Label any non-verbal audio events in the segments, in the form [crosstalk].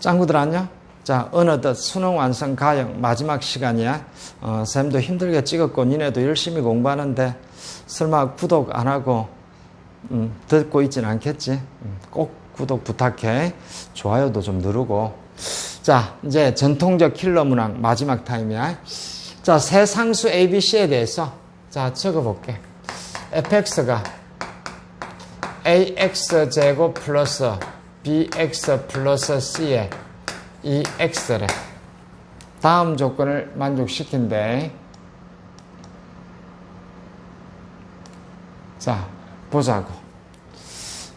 짱구들 안녕? 자, 어느덧 수능 완성 가영 마지막 시간이야. 어, 쌤도 힘들게 찍었고, 니네도 열심히 공부하는데, 설마 구독 안 하고, 음, 듣고 있진 않겠지? 음, 꼭 구독 부탁해. 좋아요도 좀 누르고. 자, 이제 전통적 킬러 문항 마지막 타임이야. 자, 세 상수 ABC에 대해서, 자, 적어볼게. fx가 ax 제곱 플러스 bx 플러스 c에 이 x래. 다음 조건을 만족시킨대. 자, 보자고.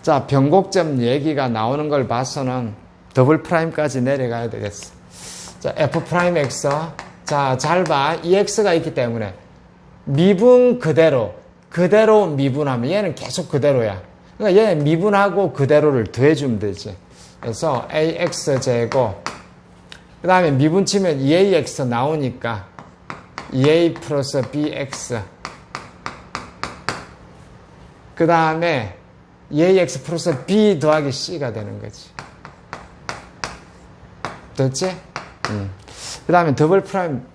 자, 변곡점 얘기가 나오는 걸 봐서는 더블 프라임까지 내려가야 되겠어. 자, f 프라임 x. 자, 잘 봐. 이 x가 있기 때문에 미분 그대로, 그대로 미분하면 얘는 계속 그대로야. 그러니까 얘는 미분하고 그대로를 더해주면 되지. 그래서 ax 제곱 그 다음에 미분 치면 2ax 나오니까 2a 플러스 bx 그 다음에 2ax 플러스 b 더하기 c가 되는 거지. 됐지? 음. 그 다음에 더블 프라임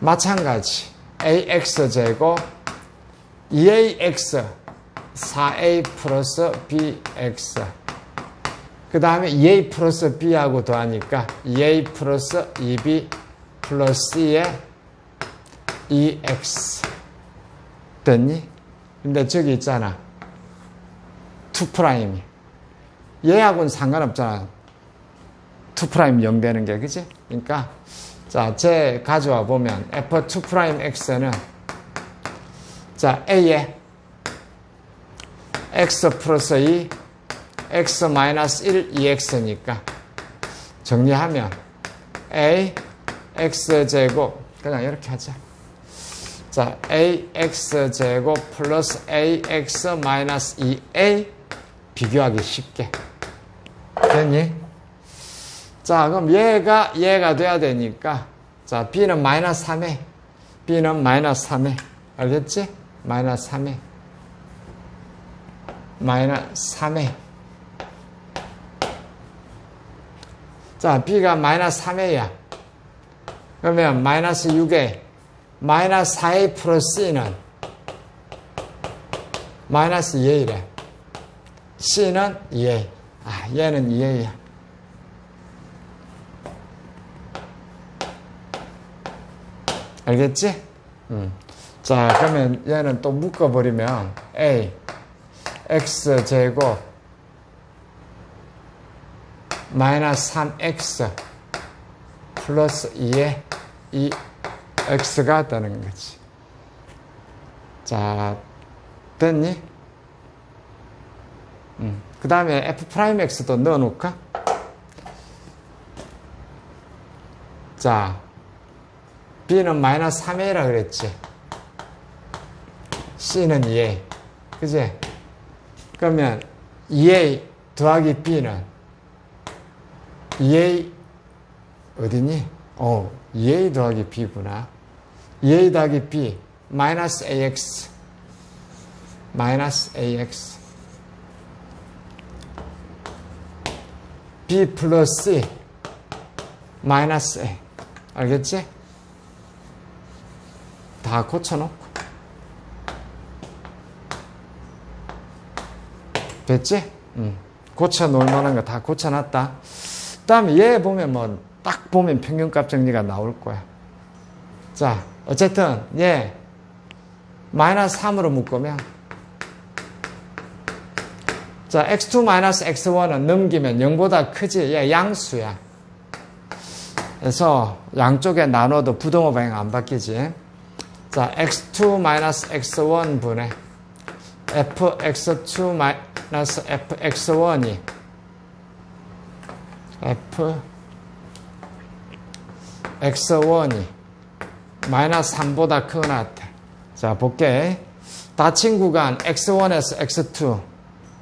마찬가지 ax 제곱 2ax 4a 플러스 bx 그 다음에 2a 플러스 b하고 더하니까 2a 플러스 2b 플러스 c에 2x 됐니? 근데 저기 있잖아. 2 프라임이. 얘하고는 상관없잖아. 2 프라임 0 되는 게 그지? 그러니까 자, 제 가져와 보면 f2 프라임 x는 자, a에 x 플러스 2, x 마이너스 1, 2x니까 정리하면 a x 제곱 그냥 이렇게 하자. 자, ax 제곱 플러스 ax 마이너스 2a 비교하기 쉽게 됐니? 자, 그럼 얘가 얘가 돼야 되니까 자, b는 마이너스 3에 b는 마이너스 3에 알겠지? 마이너스 3에. 마이너스 3에. 자 b가 마이너스 3에야. 그러면 마이너스 6에 마이너스 4a 플러스 c는 마이너스 2a래. C는 2a 아 얘는 2a야. 알겠지? 음. 자, 그러면 얘는 또 묶어버리면 a x 제곱 마이너스 3x 플러스 2에 2x가 되는 거지. 자, 됐니? 음. 그 다음에 f 프라임 x도 넣어놓을까? 자, b는 마이너스 3a라 그랬지. C는 2a. 그지? 그러면 2a 더하기 b는 2a 어디니? 어, 2a 더하기 b구나. 2a 더하기 b 마이너스 ax 마이너스 ax b 플러스 c 마이너스 a 알겠지? 다 고쳐놓고 됐지? 응. 고쳐 놓을 만한 거 다 고쳐 놨다. 그 다음에 얘 보면 뭐, 딱 보면 평균값 정리가 나올 거야. 자, 어쨌든, 얘, 마이너스 3으로 묶으면, 자, x2 마이너스 x1은 넘기면 0보다 크지? 얘 양수야. 그래서 양쪽에 나눠도 부동호 방향 안 바뀌지? 자, x2 마이너스 x1 분의 fx2 마이 너스 fx1이 f x1이 마이너스 3보다 크거나 같아. 자, 볼게. 닫힌 구간 x1에서 x2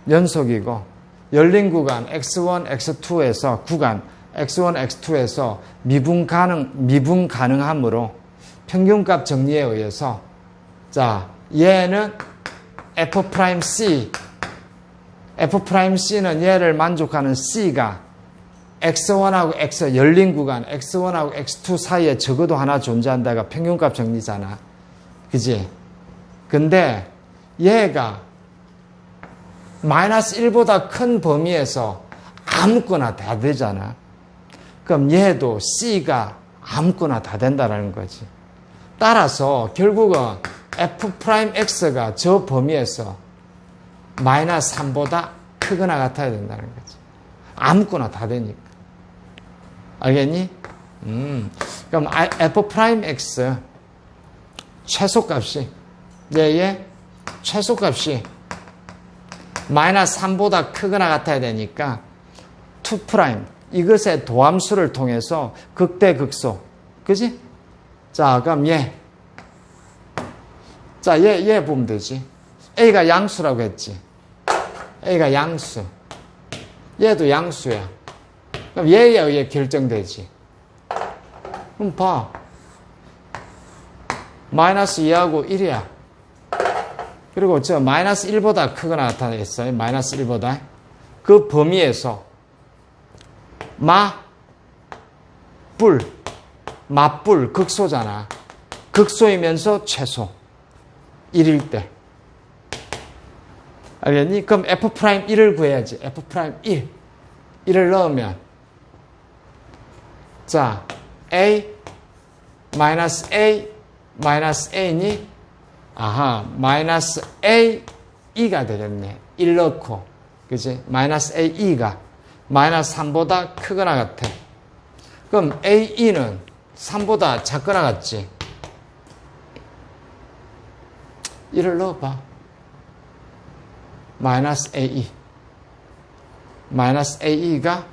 연속이고. 열린 구간 x1, x2에서 구간 x1, x2에서 미분 가능 미분 가능하므로 평균값 정리에 의해서 자, 얘는 f 프라임 c F'C는 얘를 만족하는 C가 X1하고 X 열린 구간 X1하고 X2 사이에 적어도 하나 존재한다가 평균값 정리잖아. 그지? 근데 얘가 마이너스 1보다 큰 범위에서 아무거나 다 되잖아. 그럼 얘도 C가 아무거나 다 된다라는 거지. 따라서 결국은 F'X가 저 범위에서 마이너스 3보다 크거나 같아야 된다는 거지. 아무거나 다 되니까. 알겠니? 음. 그럼 F'X 최소값이 얘의 최소값이 마이너스 3보다 크거나 같아야 되니까 2 프라임 이것의 도함수를 통해서 극대 극소 그지? 자 그럼 얘 자, 얘, 얘 보면 되지. A가 양수라고 했지. A가 양수. 얘도 양수야. 그럼 얘에 의해 결정되지. 그럼 봐. 마이너스 2하고 1이야. 그리고 저 마이너스 1보다 크거나 나타냈어요. 마이너스 1보다. 그 범위에서 마, 뿔, 맞뿔, 극소잖아. 극소이면서 최소. 1일 때. 알겠니? 그럼 F'1을 구해야지. F'1. 1을 넣으면. 자, A, 마이너스 A, 마이너스 A니, 아하, 마이너스 A, E가 되겠네. 1 넣고. 그지? 마이너스 A, E가 마이너스 3보다 크거나 같아. 그럼 A, E는 3보다 작거나 같지? 1을 넣어봐. 마이너스 AE. 마이너스 AE가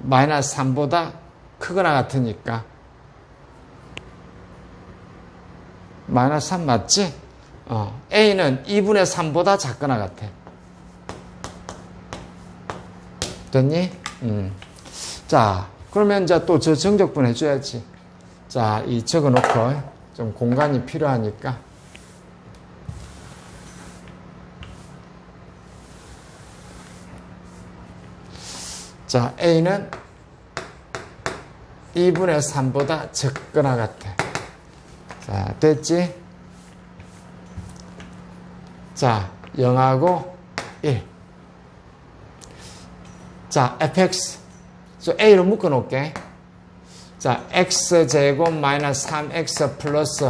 마이너스 3보다 크거나 같으니까. 마이너스 3 맞지? 어, A는 2분의 3보다 작거나 같아. 됐니? 음. 자, 그러면 이제 또 저 정적분 해줘야지. 자, 이 적어 놓고 좀 공간이 필요하니까. 자, A는 2분의 3보다 적거나 같아. 자, 됐지? 자, 0하고 1. 자, fx. 저 A로 묶어 놓을게. 자, x제곱 마이너스 3x 플러스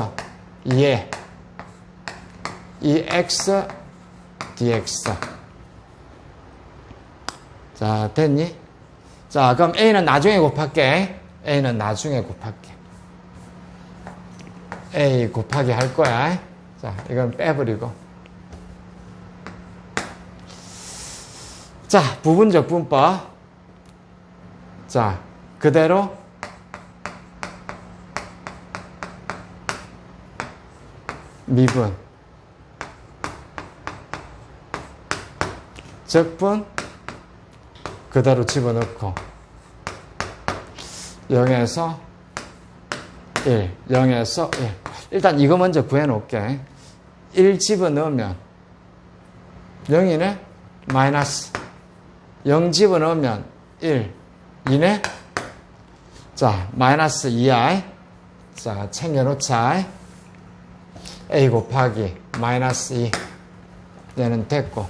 2에 2x dx. 자, 됐니? 자, 그럼 A는 나중에 곱할게. A는 나중에 곱할게. A 곱하기 할 거야. 자, 이건 빼버리고. 자, 부분적 분법. 자, 그대로 미분. 적분 그대로 집어넣고 0에서 1, 0에서 1. 일단 이거 먼저 구해놓을게. 1 집어넣으면 0이네? 마이너스 0 집어넣으면 1, 2네? 자, 마이너스 2i. 자, 챙겨놓자. a 곱하기 마이너스 2. 얘는 됐고.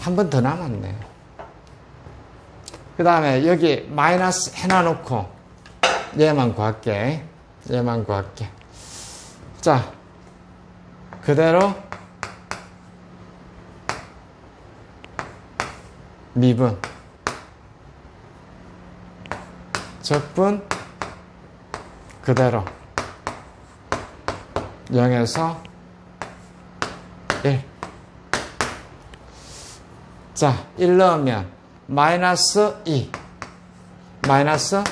한 번 더 남았네. 그 다음에 여기 마이너스 해놔놓고 얘만 구할게. 얘만 구할게. 자, 그대로 미분 적분 그대로 0에서 1. 자, 1 넣으면 마이너스 2 마이너스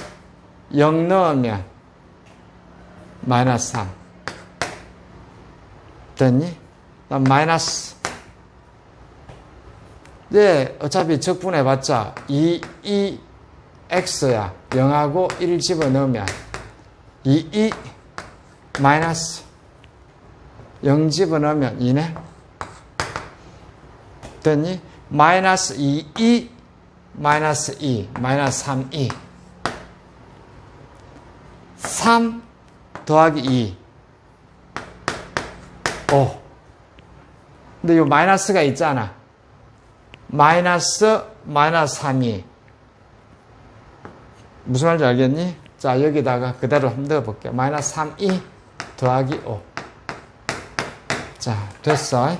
0 넣으면 마이너스 3 됐니? 마이너스. 네, 어차피 적분해봤자 2, 2, x야. 0하고 1 집어넣으면 2, 2 마이너스 0 집어넣으면 2네? 됐니? 마이너스 2, 2, 마이너스 2, 마이너스 3, 2. 3 더하기 2. 5. 근데 이 마이너스가 있잖아. 마이너스, 마이너스 3이. 무슨 말인지 알겠니? 자, 여기다가 그대로 흔들어 볼게요. 마이너스 3, 2 더하기 5. 자, 됐어.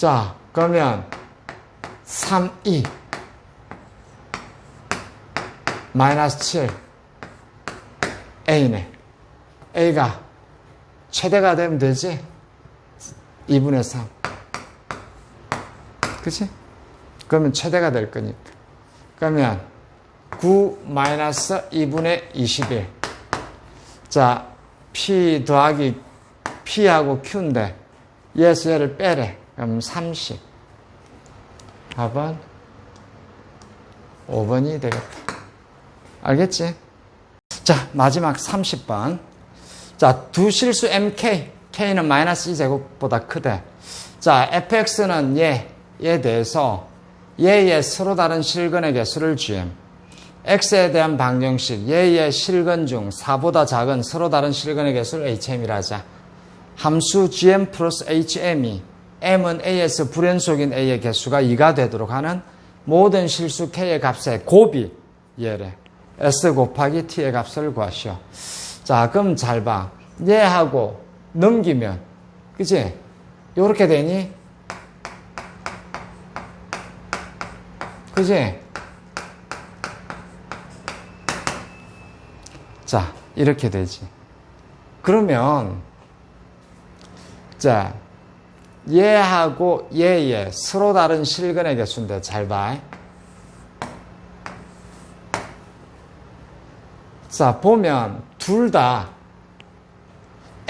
자, 그러면 3, 2 마이너스 7 A네. A가 최대가 되면 되지? 2분의 3. 그치? 그러면 최대가 될 거니까. 그러면 9 마이너스 2분의 21. 자, P 더하기 P하고 Q인데 얘에서 얘를 빼래. 그럼 30. 답은 5번이 되겠다. 알겠지? 자, 마지막 30번. 자, 두 실수 MK. K는 마이너스 2제곱보다 크대. 자, fx는 얘, 얘에 대해서 얘의 서로 다른 실근의 개수를 gm. x에 대한 방정식, 얘의 실근 중 4보다 작은 서로 다른 실근의 개수를 hm이라 하자. 함수 gm 플러스 hm이 m은 a에서 불연속인 a의 개수가 2가 되도록 하는 모든 실수 k의 값의 곱이 얘래. s 곱하기 t의 값을 구하시오. 자, 그럼 잘 봐. 얘하고 넘기면, 그치? 요렇게 되니? 그치? 자, 이렇게 되지. 그러면, 자, 얘하고 얘의 서로 다른 실근의 개수인데 잘 봐. 자, 보면 둘 다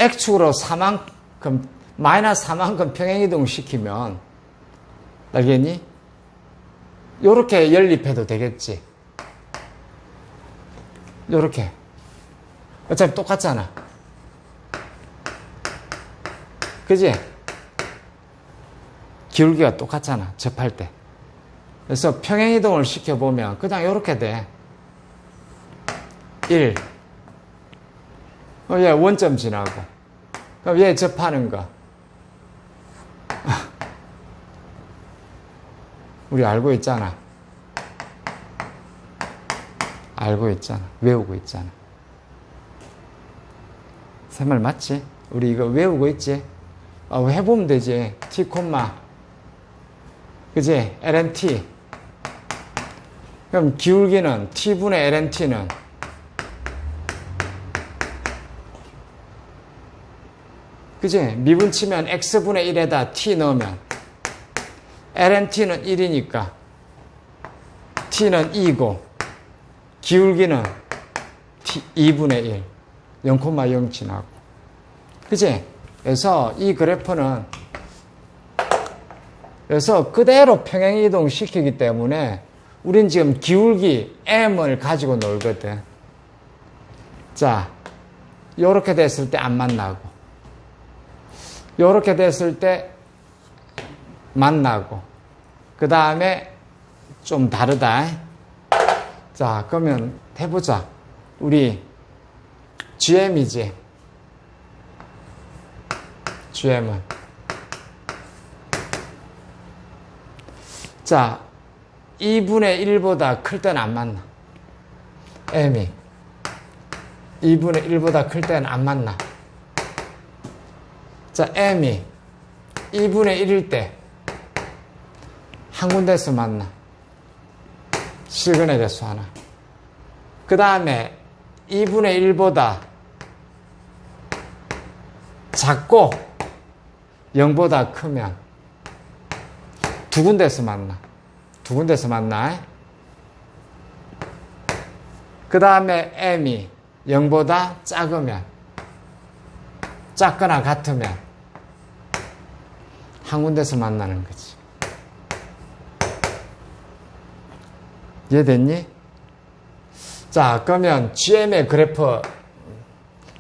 X축으로 4만큼, 마이너스 4만큼 평행이동 시키면, 알겠니? 요렇게 연립해도 되겠지. 요렇게. 어차피 똑같잖아. 그지? 기울기가 똑같잖아. 접할 때. 그래서 평행이동을 시켜보면 그냥 요렇게 돼. 1. 어, 얘 원점 지나고. 그럼 얘 접하는 거. [laughs] 우리 알고 있잖아. 알고 있잖아. 외우고 있잖아. 새 말 맞지? 우리 이거 외우고 있지? 어, 해보면 되지. T, 그지? LNT. 그럼 기울기는 T분의 LNT는 그지? 미분 치면 x분의 1에다 t 넣으면 lnt는 1이니까 t는 2고 기울기는 t 2분의 1 0,0 지나고 그지? 그래서 이 그래프는 그래서 그대로 평행 이동 시키기 때문에 우린 지금 기울기 m을 가지고 놀거든 자 이렇게 됐을 때 안 만나고 이렇게 됐을 때 만나고 그 다음에 좀 다르다. 자 그러면 해보자. 우리 GM이지. GM은 자 2분의 1보다 클 때는 안 만나. M이 2분의 1보다 클 때는 안 만나. 자, m이 2분의 1일 때 한 군데서 만나. 실근의 개수 하나. 그 다음에 2분의 1보다 작고 0보다 크면 두 군데서 만나. 두 군데서 만나. 그 다음에 m이 0보다 작으면 작거나 같으면 한 군데서 만나는 거지. 이해 됐니? 자, 그러면 GM의 그래프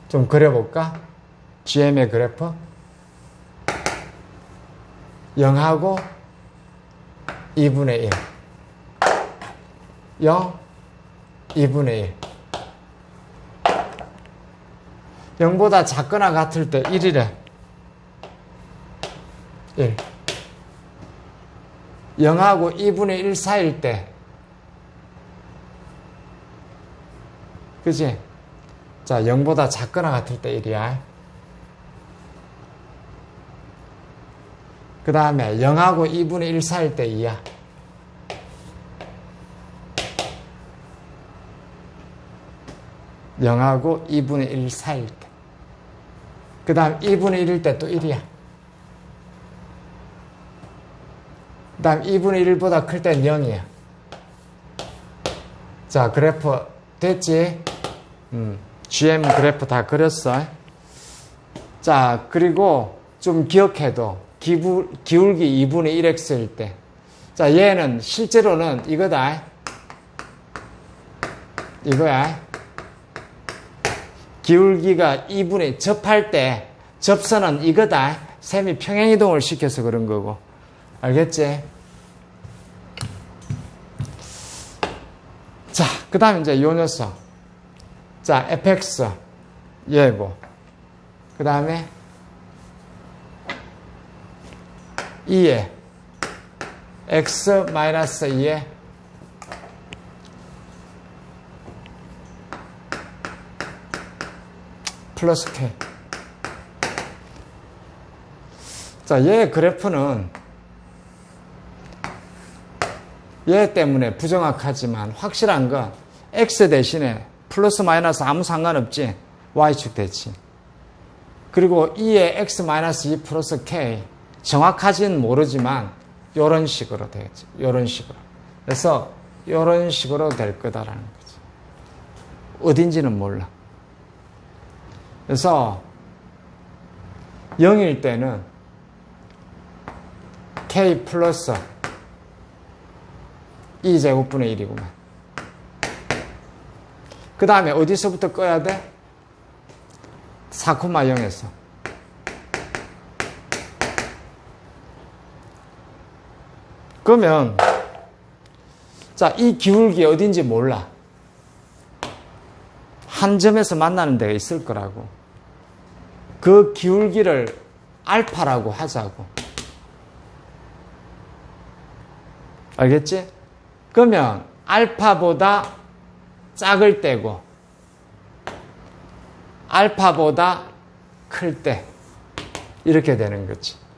좀 그려볼까? GM의 그래프? 0하고 2분의 1. 0, 2분의 1. 0보다 작거나 같을 때 1이래. 1. 0하고 2분의 1 사이일 때. 그지? 자, 0보다 작거나 같을 때 1이야. 그 다음에 0하고 2분의 1 사이일 때 2야. 영하고 2분의 1 사이일 때. 그 다음 2분의 1일 때 또 1이야. 그 다음 2분의 1보다 클 땐 0이야. 자, 그래프 됐지? 음, GM 그래프 다 그렸어. 자, 그리고 좀 기억해도 기부, 기울기 2분의 1x일 때. 자, 얘는 실제로는 이거다. 이거야. 기울기가 2분의 접할 때 접선은 이거다. 셈이 평행이동을 시켜서 그런 거고. 알겠지? 자, 그 다음에 이제 요 녀석. 자, fx. 얘고. 그 다음에 2에 x 마이너스 2에 플러스 k. 자, 얘 그래프는 얘 때문에 부정확하지만 확실한 건 x 대신에 플러스 마이너스 아무 상관없지. y축 대칭. 그리고 2에 x 마이너스 2 플러스 k. 정확하진 모르지만 이런 식으로 되겠죠. 이런 식으로. 그래서 이런 식으로 될 거다라는 거죠. 어딘지는 몰라. 그래서 0일 때는 k 플러스 2제곱분의 1이구만. 그 다음에 어디서부터 꺼야 돼? 4,0에서. 그러면 자, 이 기울기 어딘지 몰라. 한 점에서 만나는 데가 있을 거라고. 그 기울기를 알파라고 하자고. 알겠지? 그러면 알파보다 작을 때고 알파보다 클 때 이렇게 되는 거지.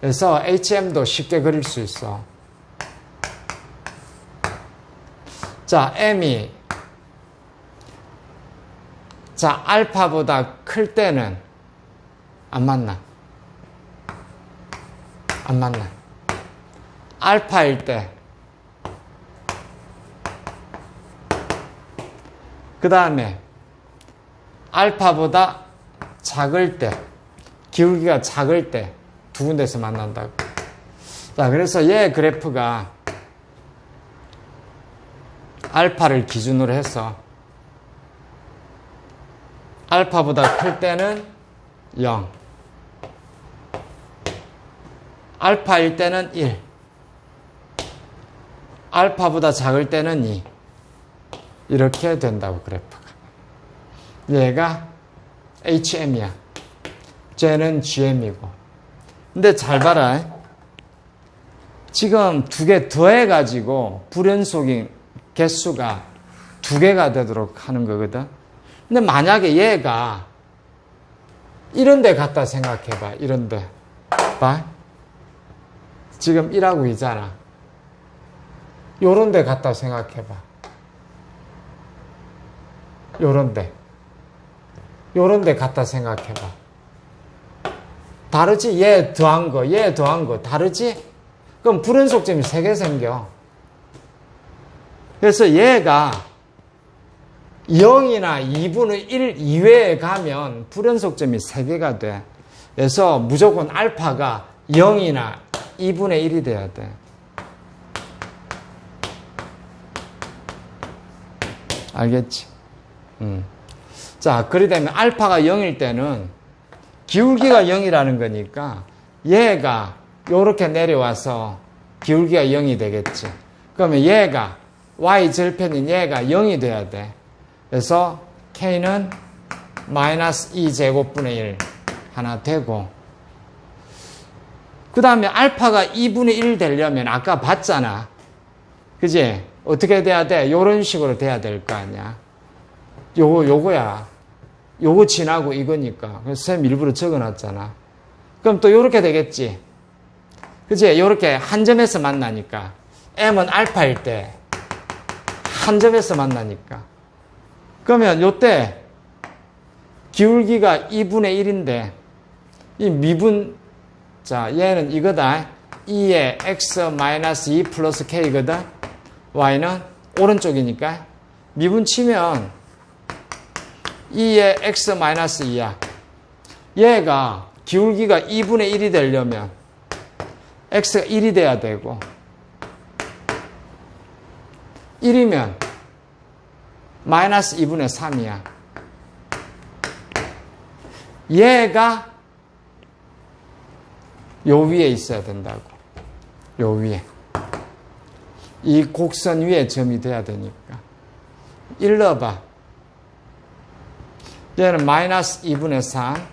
그래서 HM도 쉽게 그릴 수 있어. 자, M이 자, 알파보다 클 때는 안 만나. 안 만나. 알파일 때. 그 다음에 알파보다 작을 때, 기울기가 작을 때 두 군데서 만난다고. 자, 그래서 얘 그래프가 알파를 기준으로 해서 알파보다 클 때는 0. 알파일 때는 1. 알파보다 작을 때는 2. 이렇게 된다고 그래프가. 얘가 HM이야. 쟤는 GM이고. 근데 잘 봐라. 지금 두 개 더해가지고 불연속인 개수가 두 개가 되도록 하는 거거든. 근데 만약에 얘가 이런 데 갖다 생각해봐. 이런 데. 봐. 지금 1하고 2잖아. 요런 데 갖다 생각해봐. 요런 데. 요런 데 갖다 생각해봐. 다르지? 얘 더한 거, 얘 더한 거. 다르지? 그럼 불연속점이 3개 생겨. 그래서 얘가 0이나 2분의 1 이외에 가면 불연속점이 3개가 돼. 그래서 무조건 알파가 0이나 2분의 1이 돼야 돼. 알겠지? 음. 자, 그리 되면 알파가 0일 때는 기울기가 0이라는 거니까 얘가 요렇게 내려와서 기울기가 0이 되겠지. 그러면 얘가 y 절편인 얘가 0이 돼야 돼. 그래서 k는 마이너스 2제곱분의 1 하나 되고 그 다음에 알파가 2분의 1 되려면 아까 봤잖아. 그지? 어떻게 돼야 돼? 요런 식으로 돼야 될 거 아니야. 요거, 요거야. 요거 지나고 이거니까. 그래서 쌤 일부러 적어 놨잖아. 그럼 또 요렇게 되겠지. 그지? 요렇게 한 점에서 만나니까. M은 알파일 때. 한 점에서 만나니까. 그러면 요때 기울기가 2분의 1인데 이 미분 자 얘는 이거다 2의 x-2 플러스 k거든 y는 오른쪽이니까 미분 치면 2의 x-2야 얘가 기울기가 2분의 1이 되려면 x가 1이 돼야 되고 1이면 마이너스 2분의 3이야. 얘가 요 위에 있어야 된다고. 요 위에. 이 곡선 위에 점이 돼야 되니까. 1 넣어봐. 얘는 마이너스 2분의 3.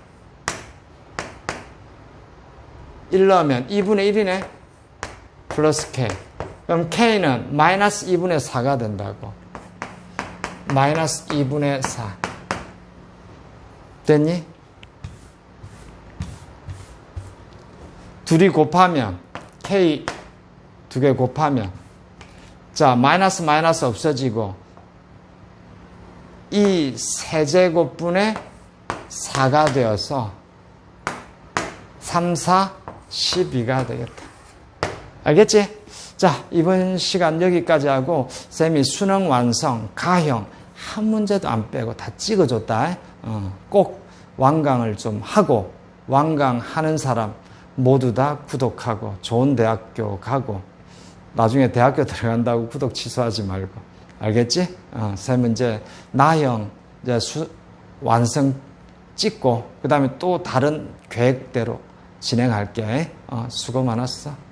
1 넣으면 2분의 1이네. 플러스 k. 그럼 k는 마이너스 2분의 4가 된다고. 마이너스 2분의 4. 됐니? 둘이 곱하면, k 두 개 곱하면, 자, 마이너스 마이너스 없어지고, 이 세제곱분의 4가 되어서 3, 4, 12가 되겠다. 알겠지? 자, 이번 시간 여기까지 하고, 쌤이 수능 완성, 가형, 한 문제도 안 빼고 다 찍어줬다. 어, 꼭 완강을 좀 하고, 완강하는 사람 모두 다 구독하고, 좋은 대학교 가고, 나중에 대학교 들어간다고 구독 취소하지 말고. 알겠지? 어, 쌤은 이제 나형, 이제 수, 완성 찍고, 그 다음에 또 다른 계획대로 진행할게. 어, 수고 많았어.